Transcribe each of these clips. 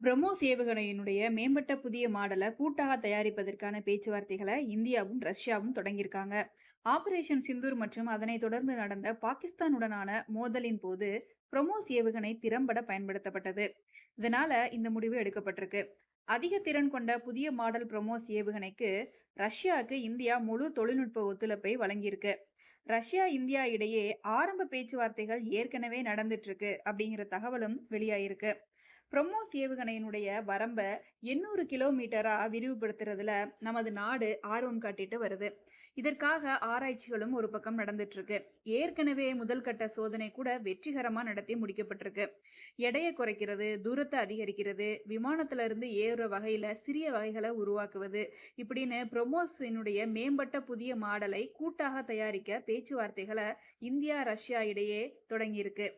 பிரம்மோஸ் ஏவுகணையினுடைய மேம்பட்ட புதிய மாடலை கூட்டாக தயாரிப்பதற்கான பேச்சுவார்த்தைகளை இந்தியாவும் ரஷ்யாவும் தொடங்கியிருக்காங்க. ஆபரேஷன் சிந்தூர் மற்றும் அதனைத் தொடர்ந்து நடந்த பாகிஸ்தானுடனான மோதலின் போது பிரமோஸ் ஏவுகணை திறம்பட பயன்படுத்தப்பட்டது. இதனால இந்த முடிவு எடுக்கப்பட்டிருக்கு. அதிக திறன் கொண்ட புதிய மாடல் பிரமோஸ் ஏவுகணைக்கு ரஷ்யாவுக்கு இந்தியா முழு தொழில்நுட்ப ஒத்துழைப்பை வழங்கியிருக்கு. ரஷ்யா இந்தியா இடையே ஆரம்ப பேச்சுவார்த்தைகள் ஏற்கனவே நடந்துட்டு இருக்கு அப்படிங்கிற தகவலும் வெளியாயிருக்கு. பிரம்மோஸ் ஏவுகணையினுடைய வரம்பை எண்ணூறு கிலோமீட்டரா விரிவுபடுத்துறதுல நமது நாடு ஆர்வம் காட்டிட்டு வருது. இதற்காக ஆராய்ச்சிகளும் ஒரு பக்கம் நடந்துட்டு இருக்கு ஏற்கனவே முதல் கட்ட சோதனை கூட வெற்றிகரமா நடத்தி முடிக்கப்பட்டிருக்கு. எடையை குறைக்கிறது தூரத்தை அதிகரிக்கிறது விமானத்துல இருந்து ஏறுற வகையில சிறிய வகைகளை உருவாக்குவது இப்படின்னு பிரமோஸினுடைய மேம்பட்ட புதிய மாடலை கூட்டாக தயாரிக்க பேச்சுவார்த்தைகளை இந்தியா ரஷ்யா இடையே தொடங்கியிருக்கு.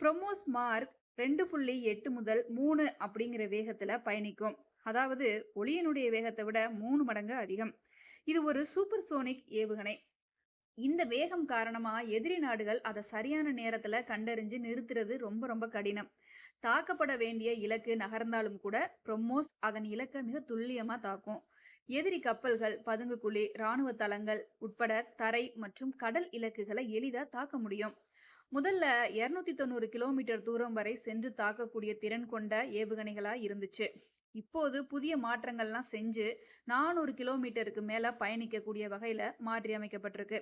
ப்ரொமோஸ் மார்க் ரெண்டு புள்ளி எட்டு முதல் மூணு அப்படிங்கிற வேகத்துல பயணிக்கும். அதாவது ஒளியினுடைய வேகத்தை விட மூணு மடங்கு அதிகம். இது ஒரு சூப்பர் சோனிக் ஏவுகணை. இந்த வேகம் காரணமா எதிரி நாடுகள் அதை சரியான நேரத்துல கண்டறிஞ்சு நிறுத்துறது ரொம்ப ரொம்ப கடினம். தாக்கப்பட வேண்டிய இலக்கு நகர்ந்தாலும் கூட பிரம்மோஸ் அதன் இலக்கை மிக துல்லியமா தாக்கும். எதிரி கப்பல்கள் பதுங்கு குழி இராணுவ தளங்கள் உட்பட தரை மற்றும் கடல் இலக்குகளை எளிதா தாக்க முடியும். முதல்ல இருநூத்தி தொண்ணூறு கிலோமீட்டர் தூரம் வரை சென்று தாக்கக்கூடிய திறன் கொண்ட ஏவுகணைகளா இருந்துச்சு. இப்போது புதிய மாற்றங்கள்லாம் செஞ்சு நானூறு கிலோமீட்டருக்கு மேல பயணிக்கக்கூடிய வகையில மாற்றி அமைக்கப்பட்டிருக்கு.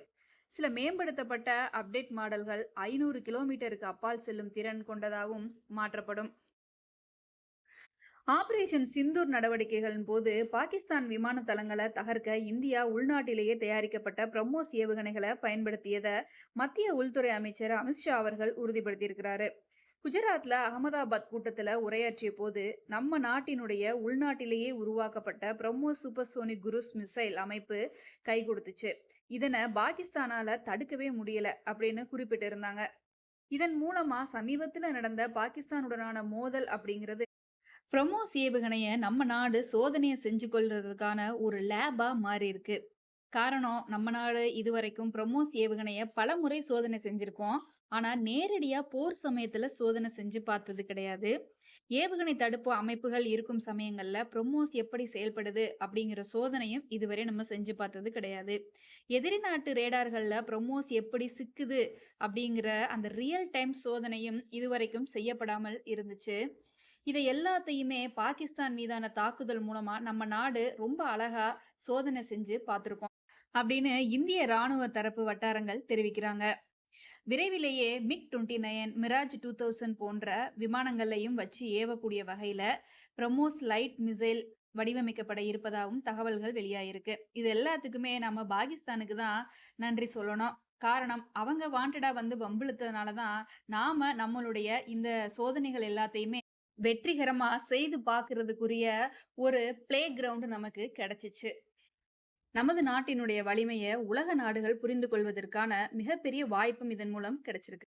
சில மேம்படுத்தப்பட்ட அப்டேட் மாடல்கள் ஐநூறு கிலோமீட்டருக்கு அப்பால் செல்லும் திறன் கொண்டதாகவும் மாற்றப்படும். ஆபரேஷன் சிந்தூர் நடவடிக்கைகளின் போது பாகிஸ்தான் விமான தளங்களை தகர்க்க இந்தியா உள்நாட்டிலேயே தயாரிக்கப்பட்ட பிரம்மோஸ் ஏவுகணைகளை பயன்படுத்தியதை மத்திய உள்துறை அமைச்சர் அமித்ஷா அவர்கள் உறுதிப்படுத்தியிருக்கிறாரு. குஜராத்ல அகமதாபாத் கூட்டத்துல உரையாற்றிய போது நம்ம நாட்டினுடைய உள்நாட்டிலேயே உருவாக்கப்பட்ட பிரம்மோஸ் சூப்பர்சோனிக் குருஸ் மிசைல் அமைப்பு கை கொடுத்துச்சு. இதனை பாகிஸ்தானால தடுக்கவே முடியல அப்படின்னு குறிப்பிட்டு இருந்தாங்க இதன் மூலமா சமீபத்துல நடந்த பாகிஸ்தானுடனான மோதல் அப்படிங்கிறது பிரமோஸ் ஏவுகணைய நம்ம நாடு சோதனையை செஞ்சு கொள்றதுக்கான ஒரு லேபா மாறி இருக்கு. காரணம் நம்ம நாடு இதுவரைக்கும் பிரமோஸ் ஏவுகணைய பல முறை சோதனை செஞ்சிருக்கோம். ஆனா நேரடியா போர் சமயத்துல சோதனை செஞ்சு பார்த்தது கிடையாது. ஏவுகணை தடுப்பு அமைப்புகள் இருக்கும் சமயங்கள்ல பிரம்மோஸ் எப்படி செயல்படுது அப்படிங்கிற சோதனையும் இதுவரை நம்ம செஞ்சு பார்த்தது கிடையாது. எதிரி நாட்டு ரேடார்கள்ல பிரம்மோஸ் எப்படி சிக்குது அப்படிங்கிற அந்த ரியல் டைம் சோதனையும் இதுவரைக்கும் செய்யப்படாமல் இருந்துச்சு. இதை எல்லாத்தையுமே பாகிஸ்தான் மீதான தாக்குதல் மூலமா நம்ம நாடு ரொம்ப அழகா சோதனை செஞ்சு பார்த்திருக்கோம் அப்படின்னு இந்திய ராணுவ தரப்பு வட்டாரங்கள் தெரிவிக்கிறாங்க. விரைவிலேயே MiG twenty nine Mirage two thousand போன்ற விமானங்களையும் வச்சு ஏவக்கூடிய வகையில பிரமோஸ் லைட் மிசைல் வடிவமைக்கப்பட இருப்பதாகவும் தகவல்கள் வெளியாயிருக்கு. இது எல்லாத்துக்குமே நம்ம பாகிஸ்தானுக்கு தான் நன்றி சொல்லணும். காரணம் அவங்க வாண்டடா வந்து வம்பிழுத்ததுனால தான் நாம நம்மளுடைய இந்த சோதனைகள் எல்லாத்தையுமே வெற்றிகரமா செய்து பார்க்கறதுக்குரிய ஒரு பிளே கிரவுண்ட் நமக்கு கிடைச்சிச்சு. நமது நாட்டினுடைய வலிமையை உலக நாடுகள் புரிந்து கொள்வதற்கான மிகப்பெரிய வாய்ப்பும் இதன் மூலம் கிடைச்சிருக்கு.